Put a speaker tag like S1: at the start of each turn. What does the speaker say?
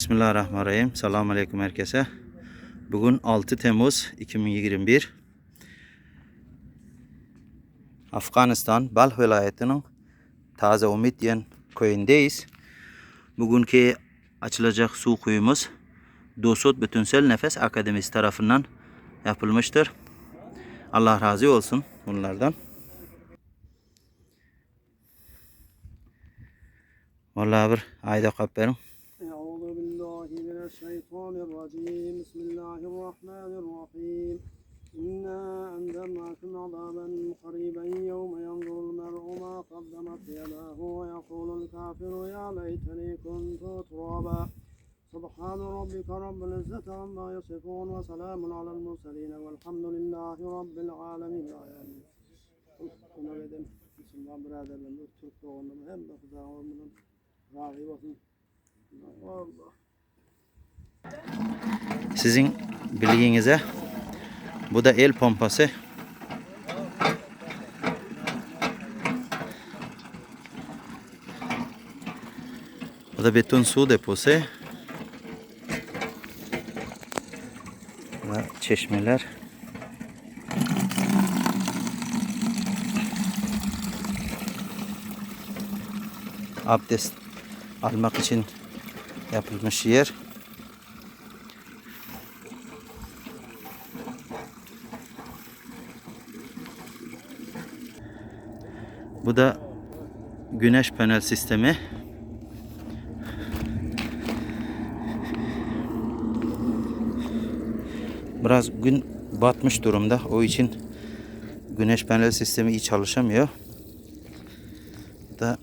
S1: Bismillahirrahmanirrahim. Selamun Aleyküm herkese. Bugün 6 Temmuz 2021. Afganistan, Balh vilayetinin Taze Umit diyen köyündeyiz. Bugünkü açılacak su kuyumuz Dosut Bütünsel Nefes Akademisi tarafından yapılmıştır. Allah razı olsun bunlardan. Vallahi bir ayda
S2: kap. الشيطان الرجيم بسم الله الرحمن الرحيم إنا أنذرناكم عذابا قريبا يوم ينظر المرء ما قدمت يداه ويقول الكافر يا ليتني كنت ترابا سبحان ربك رب العزة عما يصفون وسلام على المرسلين والحمد لله رب العالمين آمين. Müslüman biraderlerim, Türk doğumlu hem de kızağımın razı olsun. Allah.
S1: Sizin bilginize bu da el pompası. Bu da beton su deposu. Ve çeşmeler. Abdest almak için yapılmış yer. Bu da güneş panel sistemi. Biraz gün batmış durumda. O için güneş panel sistemi iyi çalışamıyor. Da